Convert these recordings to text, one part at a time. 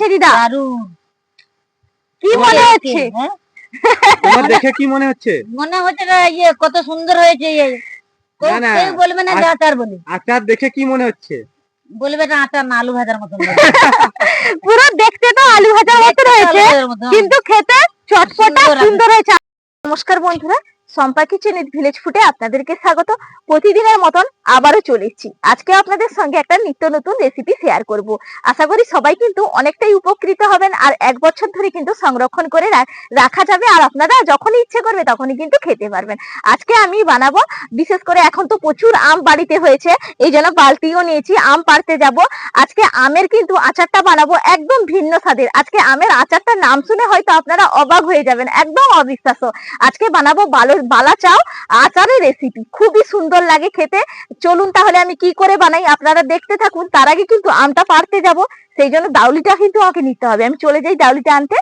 হয়েছে দিদা? দারুণ। কি মনে হচ্ছে? হ্যাঁ? তোমার দেখে কি মনে হচ্ছে? মনে হচ্ছে না ইয়ে কত সুন্দর হয়েছে ইয়ে। কেউ- না, না, কেউ বলবে না যে আচার বলি। আচার দেখে কি মনে হচ্ছে? বলবে না আচার না আলু ভাজার মতন পুরো দেখতে তো আলু ভাজার মতো রয়েছে কিন্তু খেতে চটপটা সুন্দর হয়েছে। নমস্কার বন্ধুরা সম্পা কিচেন ভিলেজ ফুটে আপনাদেরকে স্বাগত। প্রতিদিনের মতন আবারও চলে এসেছি। আজকে আপনাদের সঙ্গে একটা নিত্য নতুন রেসিপি শেয়ার করব। আশা করি সবাই কিন্তু অনেকটাই উপকৃত হবেন আর এক বছর ধরে কিন্তু সংরক্ষণ করে রাখা যাবে আর আপনারা যখনই ইচ্ছে করবে তখনই কিন্তু খেতে পারবেন। আজকে আমি বানাবো, বিশেষ করে এখন তো প্রচুর আম বাড়িতে হয়েছে, এই জন্য বালতিও নিয়েছি, আম পাড়তে যাব। আজকে আমের কিন্তু আচারটা বানাবো একদম ভিন্ন স্বাদের। আজকে আমের আচারটার নাম শুনে হয়তো আপনারা অবাক হয়ে যাবেন, একদম অবিশ্বাস্য। আজকে বানাবো বালো বালা চাও, আচারের রেসিপি খুবই সুন্দর লাগে খেতে। চলুন তাহলে আমি কি করে বানাই? আপনারা দেখতে থাকুন। তার আগে কিন্তু আমটা পারতে যাব। সেই জন্য দাউলিটা কিন্তু আমাকে নিতে হবে। আমি চলে যাই দাউলিটা আনতে।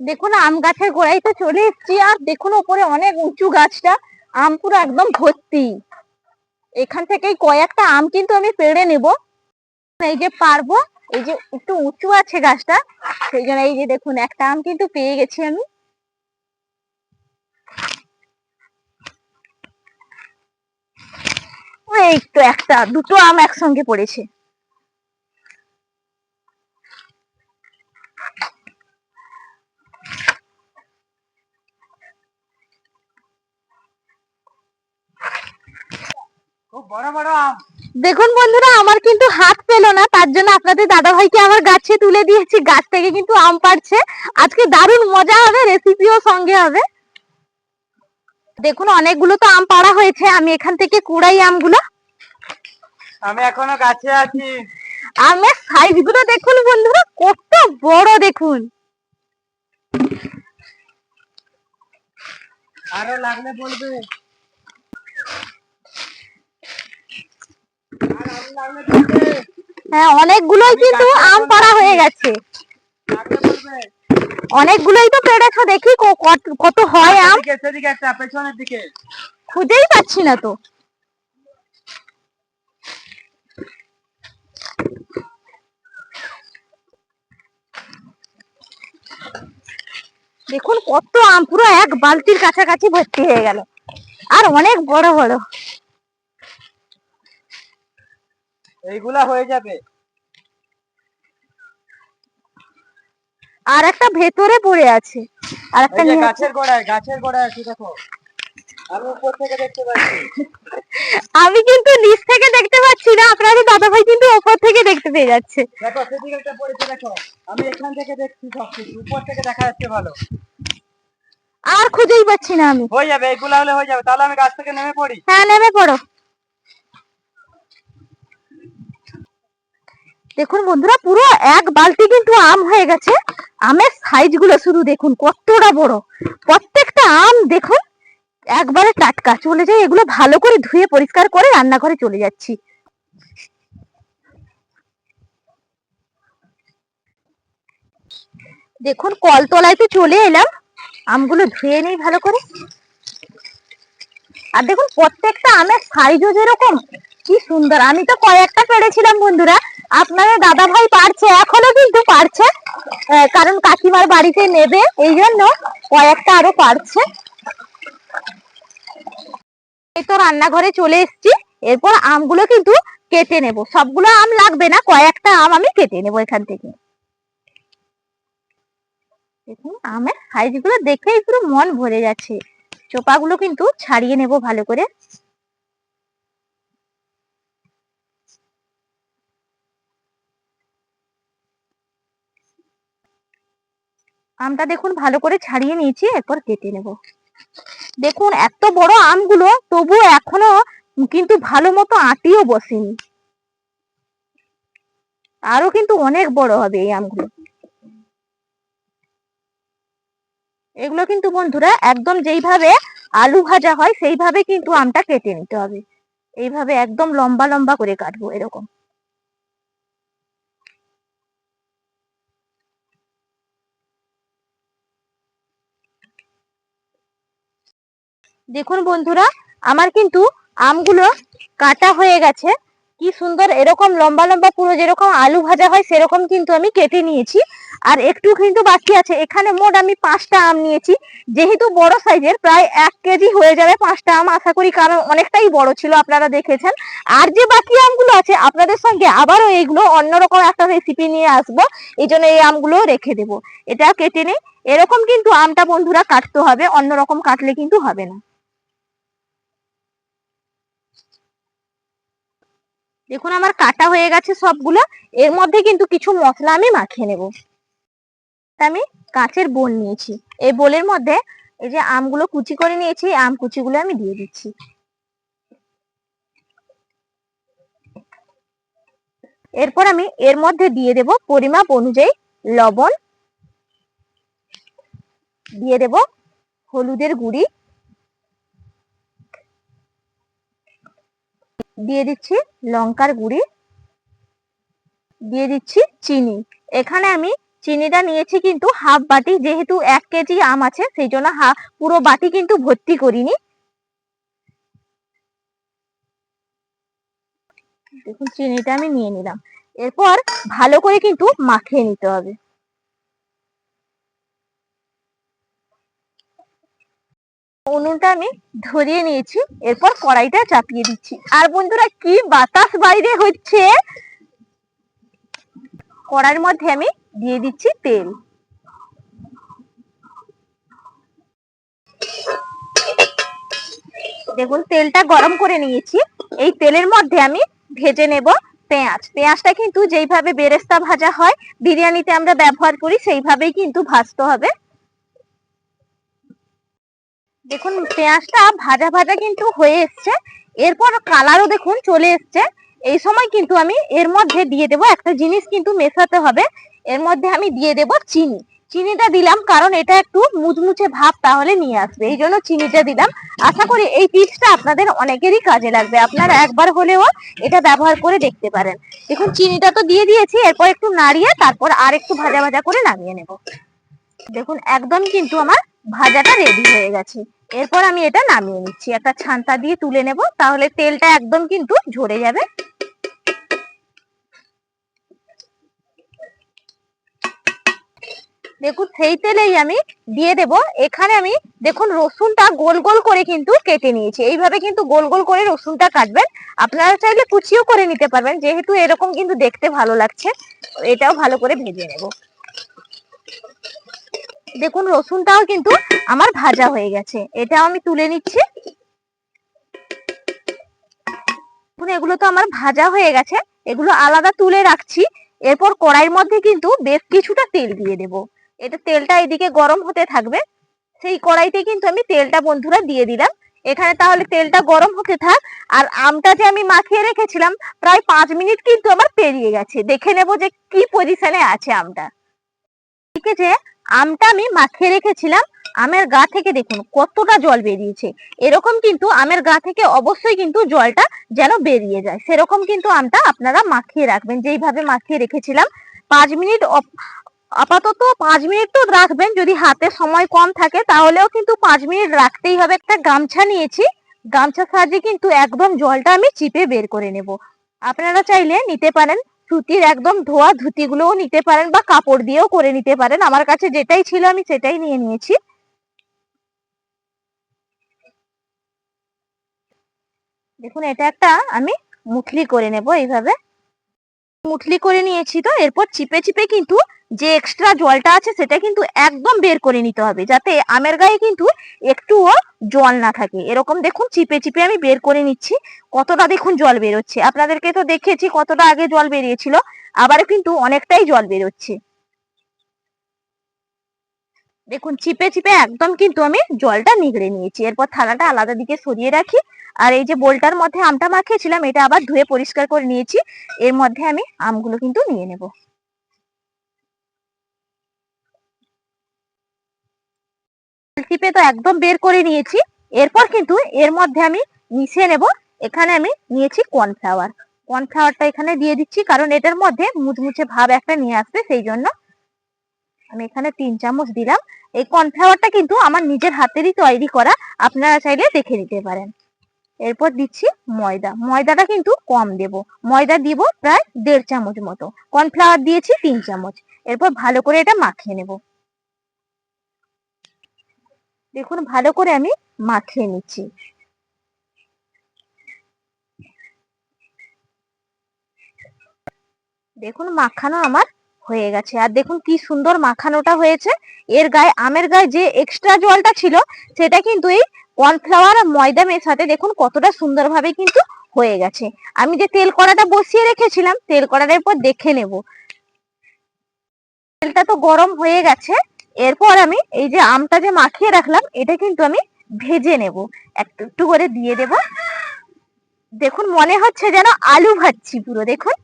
দেখুন, আম গাছের গোড়ায় তো চলে এসেছি। আর দেখুন, ওপরে অনেক উঁচু গাছটা। আম পুরো একদম ভর্তি। এখান থেকেই কয়েকটা আম কিন্তু আমি পেড়ে নেব। এই যে পারব, এই যে একটু উঁচু আছে গাছটা, সেই জন্য এই যে দেখুন, একটা আম কিন্তু পেয়ে গেছি আমি। এই তো একটা, দুটো আম একসঙ্গে পড়েছে খুব বড় বড় আম দেখুন বন্ধুরা আমার কিন্তু হাত পেল না তার জন্য আপনাদের দাদা ভাইকে আমার গাছে তুলে দিয়েছি। গাছ থেকে কিন্তু আম পাড়ছে। আজকে দারুণ মজা হবে রেসিপিও সঙ্গে হবে। দেখুন অনেকগুলো তো আম পাড়া হয়েছে। আমি এখান থেকে কুড়াই আমগুলো। আমি এখনও গাছে আছি। আমের সাইজগুলো দেখুন বন্ধুরা কত বড় দেখুন। আরও লাগলে বলবে। হ্যাঁ অনেকগুলোই কিন্তু আম পাড়া হয়ে গেছে। অনেকগুলোই তো পেড়েছো দেখি কত- কত হয় আম। সেদিকে একটা পেছনের দিকে। খুঁজেই পাচ্ছি না তো। দেখুন কত আম পুরো এক বালতির কাছাকাছি ভর্তি হয়ে গেল। আর অনেক বড় বড়। এইগুলা হয়ে যাবে। আর একটা ভেতরে পড়ে আছে। আর একটা গাছের গোড়ায় গাছের গোড়ায় আছে দেখো। আমি উপর থেকে দেখতে পাচ্ছি। আমি কিন্তু নিচ থেকে দেখতে পাচ্ছি না আপনাদের দাদা ভাই কিন্তু ওপর থেকে দেখতে পেয়ে যাচ্ছে। দেখো সেদিকে একটা পড়েছে দেখো। আমি এখান থেকে দেখছি সব কিছু উপর থেকে দেখা যাচ্ছে ভালো। আর খুঁজেই পাচ্ছি না আমি। হয়ে যাবে এইগুলা হলে হয়ে যাবে। তাহলে আমি গাছ থেকে নেমে পড়ি। হ্যাঁ নেমে পড়ো। দেখুন বন্ধুরা, পুরো এক বালতি কিন্তু আম হয়ে গেছে। আমের সাইজগুলো শুধু দেখুন, কতটা বড়। প্রত্যেকটা আম দেখুন, একবারে টাটকা। চলে যায় এগুলো ভালো করে ধুয়ে পরিষ্কার করে রান্নাঘরে চলে যাচ্ছি। দেখুন, কলতলায় তো চলে এলাম। আমগুলো ধুয়ে নেই ভালো করে। আর দেখুন, প্রত্যেকটা আমের সাইজও যেরকম, কি সুন্দর। আমি তো কয়েকটা পেরেছিলাম বন্ধুরা। আপনাদের দাদা ভাই পারছে, এখনও কিন্তু পারছে। কারণ কাকিমার বাড়িতে নেবে, এই জন্য কয়েকটা আরও পারছে। এই তো রান্নাঘরে চলে এসেছি, এরপর আমগুলো কিন্তু কেটে নেব। সবগুলো আম লাগবে না, কয়েকটা আম আমি কেটে নেব এখান থেকে। দেখুন, আমের সাইজগুলো দেখেই পুরো মন ভরে যাচ্ছে। চোপাগুলো কিন্তু ছাড়িয়ে নেব ভালো করে। আমটা দেখুন ভালো করে ছাড়িয়ে নিয়েছি, এরপর কেটে নেব। দেখুন, এত বড় আমগুলো, তবু এখনও কিন্তু ভালো মতো আটিও বসেনি। আরও কিন্তু অনেক বড় হবে এই আমগুলো। এগুলো কিন্তু বন্ধুরা, একদম যেইভাবে আলু ভাজা হয়, সেইভাবে কিন্তু আমটা কেটে নিতে হবে। এইভাবে একদম লম্বা লম্বা করে কাটবো, এরকম। দেখুন বন্ধুরা, আমার কিন্তু আমগুলো কাটা হয়ে গেছে। কি সুন্দর, এরকম লম্বা লম্বা পুরো যেরকম আলু ভাজা হয়, সেরকম কিন্তু আমি কেটে নিয়েছি। আর একটু কিন্তু বাকি আছে। এখানে মোট আমি পাঁচটা আম নিয়েছি। যেহেতু বড় সাইজের, প্রায় এক কেজি হয়ে যাবে পাঁচটা আম, আশা করি কারণ অনেকটাই বড় ছিল, আপনারা দেখেছেন। আর যে বাকি আমগুলো আছে, আপনাদের সঙ্গে আবারও এইগুলো অন্যরকম একটা রেসিপি নিয়ে আসব। এই জন্য এই আমগুলো রেখে দেবো। এটা কেটে নেই। এরকম কিন্তু আমটা বন্ধুরা কাটতে হবে, অন্যরকম কাটলে কিন্তু হবে না। দেখুন আমার কাটা হয়ে গেছে সবগুলো। এর মধ্যে কিন্তু কিছু মশলা আমি মাখিয়ে নেব। আমি কাঁচের বোল নিয়েছি। এই বোলের মধ্যে এই যে আমগুলো কুচি করে নিয়েছি আম কুচিগুলো আমি দিয়ে দিচ্ছি। এরপর আমি এর মধ্যে দিয়ে দেব পরিমাপ অনুযায়ী লবণ। দিয়ে দেব হলুদের গুঁড়ি। দিয়ে দিচ্ছি লঙ্কার গুঁড়ি, দিয়ে দিচ্ছি চিনি। এখানে আমি চিনিটা নিয়েছি কিন্তু হাফ বাটি, যেহেতু এক কেজি আম আছে, সেই জন্য পুরো বাটি কিন্তু ভর্তি করিনি। দেখুন, চিনিটা আমি নিয়ে নিলাম। এরপর ভালো করে কিন্তু মাখিয়ে নিতে হবে। উনুনটা আমি ধরিয়ে নিয়েছি, এরপর কড়াইটা চাপিয়ে দিচ্ছি। আর বন্ধুরা, কি বাতাস বাইরে হচ্ছে? কড়াইয়ের মধ্যে আমি দিয়ে দিচ্ছি তেল। দেখুন, তেলটা গরম করে নিয়েছি। এই তেলের মধ্যে আমি ভেজে নেব পেঁয়াজ। পেঁয়াজটা কিন্তু যেইভাবে বেরেস্তা ভাজা হয়, বিরিয়ানিতে আমরা ব্যবহার করি, সেইভাবেই কিন্তু ভাজতে হবে। দেখুন, পেঁয়াজটা ভাজা ভাজা কিন্তু হয়ে এসছে। এরপর কালারও দেখুন চলে এসছে। এই সময় কিন্তু আমি এর মধ্যে দিয়ে দেব একটা জিনিস কিন্তু মেশাতে হবে। এর মধ্যে আমি দিয়ে দেব চিনি। চিনিটা দিলাম কারণ এটা একটু মুচমুচে ভাব তাহলে নিয়ে আসবে। এই জন্য চিনিটা দিলাম। আশা করি এই টিপসটা আপনাদের অনেকেরই কাজে লাগবে। আপনারা একবার হলেও এটা ব্যবহার করে দেখতে পারেন। দেখুন, চিনিটা তো দিয়ে দিয়েছি। এরপর একটু নাড়িয়ে তারপর আর একটু ভাজা ভাজা করে নামিয়ে নেব। দেখুন, একদম কিন্তু আমার ভাজাটা রেডি হয়ে গেছে। এরপর আমি এটা নামিয়ে নিচ্ছি। একটা ছান্তা দিয়ে তুলে নেব, তাহলে তেলটা একদম কিন্তু ঝরে যাবে। দেখুন, সেই তেলেই আমি দিয়ে দেব। এখানে আমি, দেখুন, রসুনটা গোল গোল করে কিন্তু কেটে নিয়েছি। এইভাবে কিন্তু গোল গোল করে রসুনটা কাটবেন। আপনারা চাইলে কুচিও করে নিতে পারবেন, যেহেতু এরকম কিন্তু দেখতে ভালো লাগছে। এটাও ভালো করে ভেজে নেব। দেখুন, রসুনটাও কিন্তু আমার ভাজা হয়ে গেছে। এটাও আমি তুলে নিচ্ছি। এগুলো তো আমার ভাজা হয়ে গেছে। এগুলো আলাদা তুলে রাখছি। এরপর কড়াইয়ের মধ্যে কিন্তু বেশ কিছুটা তেল দিয়ে দেব। এটা তেলটা এদিকে গরম হতে থাকবে। সেই কড়াইতে কিন্তু আমি তেলটা বন্ধুরা দিয়ে দিলাম। এখানে তাহলে তেলটা গরম হতে থাক। আর আমটা যে আমি মাখিয়ে রেখেছিলাম, প্রায় পাঁচ মিনিট কিন্তু আমার পেরিয়ে গেছে। দেখে নেব যে কি পজিশনে আছে আমটা। ঠিক আছে আমটা আমি মাখিয়ে রেখেছিলাম। আমের গা থেকে দেখুন, কতটা জল বেরিয়েছে। এরকম কিন্তু আমের গা থেকে অবশ্যই কিন্তু জলটা যেন বেরিয়ে যায়। সেরকম কিন্তু আমটা আপনারা মাখিয়ে রাখবেন। যেইভাবে মাখিয়ে রেখেছিলাম, পাঁচ মিনিট আপাতত পাঁচ মিনিট তো রাখবেন। যদি হাতে সময় কম থাকে, তাহলেও কিন্তু পাঁচ মিনিট রাখতেই হবে। একটা গামছা নিয়েছি। গামছার সাহায্যে কিন্তু একদম জলটা আমি চিপে বের করে নেব। আপনারা চাইলে নিতে পারেন। সুতির একদম ধোয়া ধুতিগুলোও নিতে পারেন বা কাপড় দিয়েও করে নিতে পারেন। আমার কাছে যেটাই ছিল আমি সেটাই নিয়ে নিয়েছি। দেখুন, এটা একটা আমি মুঠলি করে নেব এইভাবে। মুঠলি করে নিয়েছি তো, এরপর চিপে চিপে কিন্তু যে এক্সট্রা জলটা আছে সেটা কিন্তু একদম বের করে নিতে হবে, যাতে আমের গায়ে কিন্তু একটুও জল না থাকে। এরকম দেখুন চিপে চিপে আমি বের করে নিচ্ছি, কতটা দেখুন জল বেরোচ্ছে। আপনাদেরকে তো দেখেছি কতটা আগে জল বেরিয়েছিল আবার কিন্তু অনেকটাই জল বেরোচ্ছে। দেখুন চিপে চিপে একদম কিন্তু আমি জলটা নিগড়ে নিয়েছি। এরপর থালাটা আলাদা দিকে সরিয়ে রাখি, আর এই যে বোলটার মধ্যে আমটা মাখিয়েছিলাম, এটা আবার ধুয়ে পরিষ্কার করে নিয়েছি। এর মধ্যে আমি আমগুলো কিন্তু নিয়ে নেব। চিপে তো একদম বের করে নিয়েছি। এরপর কিন্তু এর মধ্যে আমি মিশিয়ে নেব। এখানে আমি নিয়েছি কর্নফ্লাওয়ার কর্নফ্লাওয়ারটা এখানে দিয়ে দিচ্ছি, কারণ এটার মধ্যে মুচমুচে ভাব একটা নিয়ে আসবে, সেই জন্য আমি এখানে তিন চামচ দিলাম। এই কর্নফ্লাওয়ারটা কিন্তু আমার নিজের হাতেরই তৈরি করা, আপনারা চাইলে দেখে নিতে পারেন। এরপর দিচ্ছি ময়দা। ময়দাটা কিন্তু কম দেব। ময়দা দিব প্রায় দেড় চামচ মতো। কর্নফ্লাওয়ার দিয়েছি তিন চামচ। এরপর ভালো করে এটা মাখিয়ে নেব। দেখুন, ভালো করে আমি মাখিয়ে নিচ্ছি। দেখুন, মাখানো আমার হয়ে গেছে। আর দেখুন, কি সুন্দর মাখানোটা হয়েছে। এর গায়ে, আমের গায়ে যে এক্সট্রা জলটা ছিল, সেটা কিন্তু এই কর্নফ্লাওয়ার আর ময়দা মেশাতে দেখুন, কতটা সুন্দরভাবে কিন্তু হয়ে গেছে। আমি যে তেল কড়াটা বসিয়ে রেখেছিলাম, তেল কড়াটার পর দেখে নেব। তেলটা তো গরম হয়ে গেছে। এরপর আমি এই যে আমটা যে মাখিয়ে রাখলাম, এটা কিন্তু আমি ভেজে নেব। একটু একটু করে দিয়ে দেব। দেখুন, মনে হচ্ছে যেন আলু ভাজছি পুরো, দেখুন।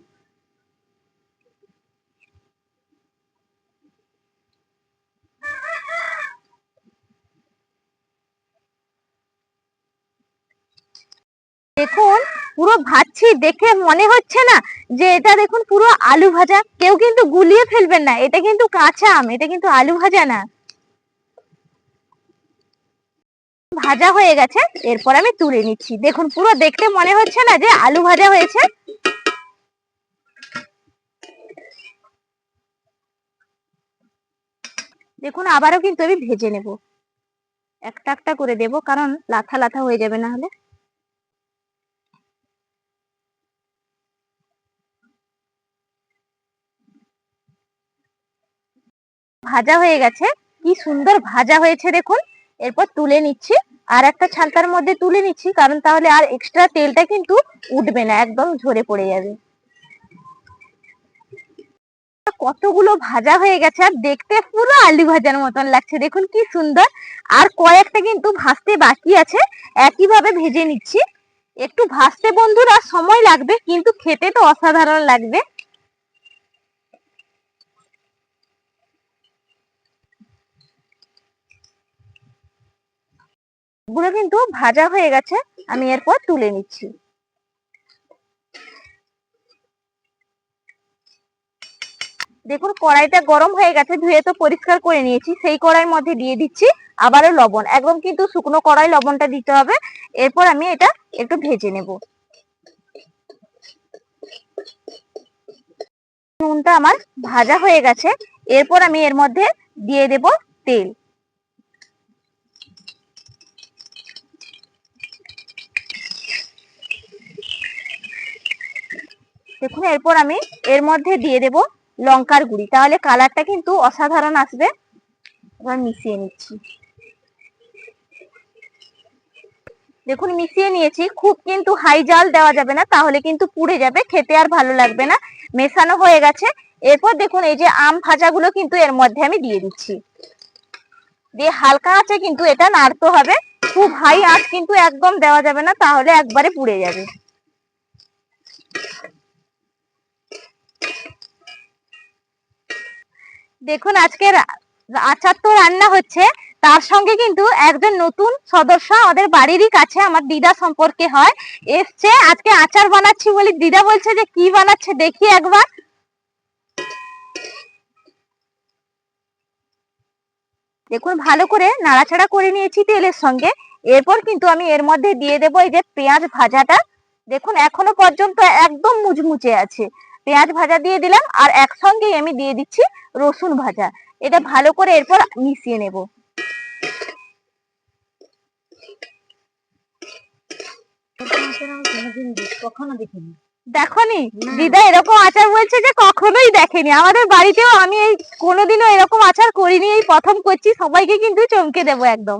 দেখুন পুরো ভাজছি দেখে মনে হচ্ছে না যে এটা দেখুন পুরো আলু ভাজা। কেউ কিন্তু গুলিয়ে ফেলবেন না, এটা কিন্তু কাঁচা আম, এটা কিন্তু আলু ভাজা না। ভাজা হয়ে গেছে, এরপর আমি তুলে নিচ্ছি। দেখুন পুরো দেখতে মনে হচ্ছে না যে আলু ভাজা হয়েছে। দেখুন আবারও কিন্তু আমি ভেজে নেব। একটা একটা করে দেব, কারণ লাথা লাথা হয়ে যাবে না হলে। ভাজা হয়ে গেছে। কি সুন্দর ভাজা হয়েছে দেখুন। এরপর তুলে নিচ্ছি। আর একটা ছালতার মধ্যে তুলে নিচ্ছি, কারণ তাহলে আর এক্সট্রা তেলটা কিন্তু উঠবে না, একদম ঝরে পড়ে যাবে। কতগুলো ভাজা হয়ে গেছে, আর দেখতে পুরো আলু ভাজার মতন লাগছে। দেখুন কি সুন্দর। আর কয়েকটা কিন্তু ভাজতে বাকি আছে। একইভাবে ভেজে নিচ্ছি। একটু ভাজতে বন্ধুরা সময় লাগবে, কিন্তু খেতে তো অসাধারণ লাগবে। গুলো কিন্তু ভাজা হয়ে গেছে, আমি এরপর তুলে নিচ্ছি। দেখুন, কড়াইটা গরম হয়ে গেছে, ধুয়ে তো পরিষ্কার করে নিয়েছি, সেই কড়াইয়ের মধ্যে দিয়ে দিচ্ছি আবারও লবণ। একদম কিন্তু শুকনো কড়াই লবণটা দিতে হবে, এরপর আমি এটা একটু ভেজে নেব। নুনটা আমার ভাজা হয়ে গেছে, এরপর আমি এর মধ্যে দিয়ে দেব তেল। দেখুন এরপর আমি এর মধ্যে দিয়ে দেব লঙ্কার গুঁড়ি। তাহলে কালারটা কিন্তু অসাধারণ আসবে। এবার মিশিয়ে নিচ্ছি। দেখুন, মিশিয়ে নিয়েছি। খুব কিন্তু হাই জাল দেওয়া যাবে না, তাহলে কিন্তু পুড়ে যাবে, খেতে আর ভালো লাগবে না। মেশানো হয়ে গেছে। এরপর দেখুন, এই যে আম ভাজাগুলো কিন্তু এর মধ্যে আমি দিয়ে দিচ্ছি। দিয়ে হালকা আঁচে কিন্তু এটা নাড়তে হবে। খুব হাই আঁচ কিন্তু একদম দেওয়া যাবে না, তাহলে একবারে পুড়ে যাবে। দেখুন, আজকে আচার তো রান্না হচ্ছে। তার সঙ্গে কিন্তু একজন নতুন সদস্য আমাদের বাড়িরই কাছে, আমার দিদা সম্পর্কে হয়, এসছে। আজকে আচার বানাচ্ছি বলি দিদা বলছে যে, কি বানাচ্ছে দেখি একবার। দেখুন, ভালো করে নাড়াচাড়া করে নিয়েছি তেলের সঙ্গে। এরপর কিন্তু আমি এর মধ্যে দিয়ে দেবো এই যে পেঁয়াজ ভাজাটা। দেখুন, এখনও পর্যন্ত একদম মুচমুচে আছে। পেঁয়াজ ভাজা দিয়ে দিলাম আর একসঙ্গেই আমি দিয়ে দিচ্ছি রসুন ভাজা। এটা ভালো করে এরপর মিশিয়ে নেব। দেখনি। দিদা এরকম আচার বলছে যে কখনোই দেখেনি। আমাদের বাড়িতেও আমি এই কোনোদিনও এরকম আচার করিনি এই প্রথম করছি সবাইকে কিন্তু চমকে দেবো একদম।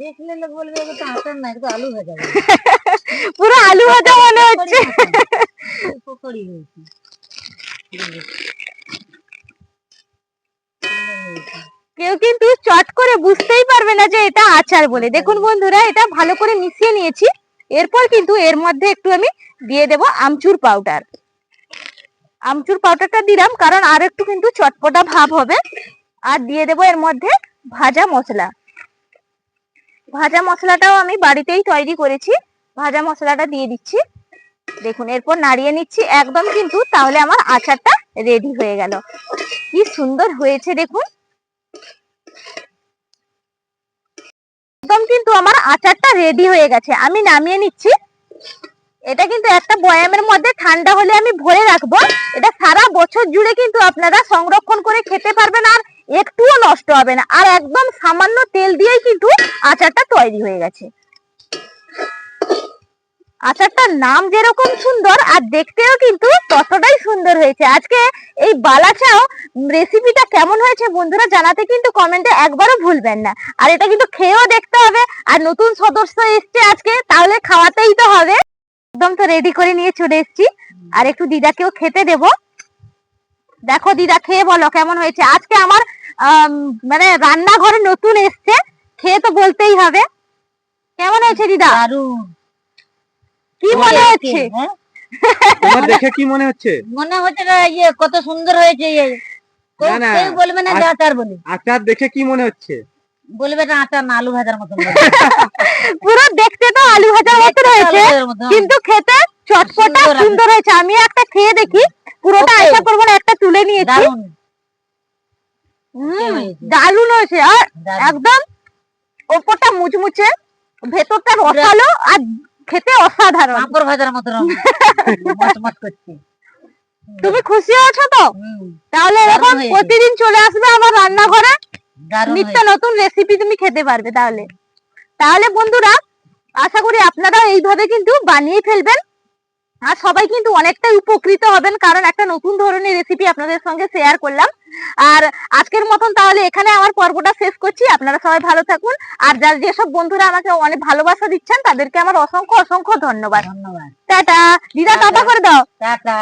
দেখলে বলবে আচার না এটা আলু ভাজা। পুরো আলু ভাজা মনে হচ্ছে। পকোড়ি হয়েছে। কেউ কিন্তু চট করে বুঝতেই পারবে না যে এটা আচার বলে। দেখুন বন্ধুরা এটা ভালো করে মিশিয়ে নিয়েছি। এরপর কিন্তু এর মধ্যে একটু আমি দিয়ে দেব আমচুর পাউডার আমচুর পাউডারটা দিলাম কারণ আর একটু কিন্তু চটপটা ভাব হবে। আর দিয়ে দেব এর মধ্যে ভাজা মশলা। ভাজা মশলাটাও আমি বাড়িতেই তৈরি করেছি। ভাজা মশলাটা দিয়ে দিচ্ছি। দেখুন, এরপর নাড়িয়ে নিচ্ছি। একদম কিন্তু তাহলে আমার আচারটা রেডি হয়ে গেল। কি সুন্দর হয়েছে দেখুন। একদম কিন্তু আমার আচারটা রেডি হয়ে গেছে। আমি নামিয়ে নিচ্ছি। এটা কিন্তু একটা বয়ামের মধ্যে ঠান্ডা হলে আমি ভরে রাখব। এটা সারা বছর জুড়ে কিন্তু আপনারা সংরক্ষণ করে খেতে পারবেন আর একটুও নষ্ট হবে না। আর একদম সামান্য তেল দিয়েই কিন্তু আচারটা তৈরি হয়ে গেছে। আচারটার নাম যেরকম সুন্দর, আর দেখতেও কিন্তু ততটাই সুন্দর হয়েছে। আজকে এই বালাচাও রেসিপিটা কেমন হয়েছে বন্ধুরা জানাতে কিন্তু কমেন্টে একবারও ভুলবেন না। আর এটা কিন্তু খেয়েও দেখতে হবে, আর নতুন সদস্য এসছে আজকে, তাহলে খাওয়াতেই তো হবে। একদম তো রেডি করে নিয়ে চলে এসেছি। আর একটু দিদাকেও খেতে দেব। দেখো দিদা, খেয়ে বলো কেমন হয়েছে। আজকে আমার মানে রান্নাঘরে নতুন এসছে, খেয়ে তো বলতেই হবে। কেমন হয়েছে দিদা? দারুণ। কি মনে হচ্ছে? হ্যাঁ? তোমার দেখে কি মনে হচ্ছে? মনে হচ্ছে না ইয়ে কত সুন্দর হয়েছে ইয়ে। না, না, কেউ বলবে না যে আচার বলি। আচার দেখে কি মনে হচ্ছে? বলবে না আচার না আলু ভাজার মতন পুরো দেখতে তো আলু ভাজার মতন হয়েছে কিন্তু খেতে চটপটা সুন্দর হয়েছে। আমি একটা খেয়ে দেখি পুরোটা. আশা করব না একটা তুলে নিয়েছি। দারুণ। হয়েছে। হয়েছে। আর একদম ওপরটা মুচমুচে ভেতরটা রসালো আর খেতে অসাধারণ। পাঁপড় ভাজার মতন মচমচ করছে। তুমি খুশি আছো তো? তাহলে এরকম প্রতিদিন চলে আসবে আমার রান্নাঘরে? নিত্য নতুন রেসিপি তুমি খেতে পারবে তাহলে। তাহলে বন্ধুরা আশা করি আপনারা এইভাবে কিন্তু বানিয়ে ফেলবেন। আর সবাই কিন্তু অনেকটাই উপকৃত হবেন কারণ একটা নতুন ধরনের রেসিপি আপনাদের সঙ্গে শেয়ার করলাম। আর আজকের মতন তাহলে এখানে আমার পর্বটা শেষ করছি। আপনারা সবাই ভালো থাকুন। আর যার যেসব বন্ধুরা আমাকে অনেক ভালোবাসা দিচ্ছেন তাদেরকে আমার অসংখ্য অসংখ্য ধন্যবাদ। ধন্যবাদ। টাটা। দিদা টাটা করে দাও। টাটা।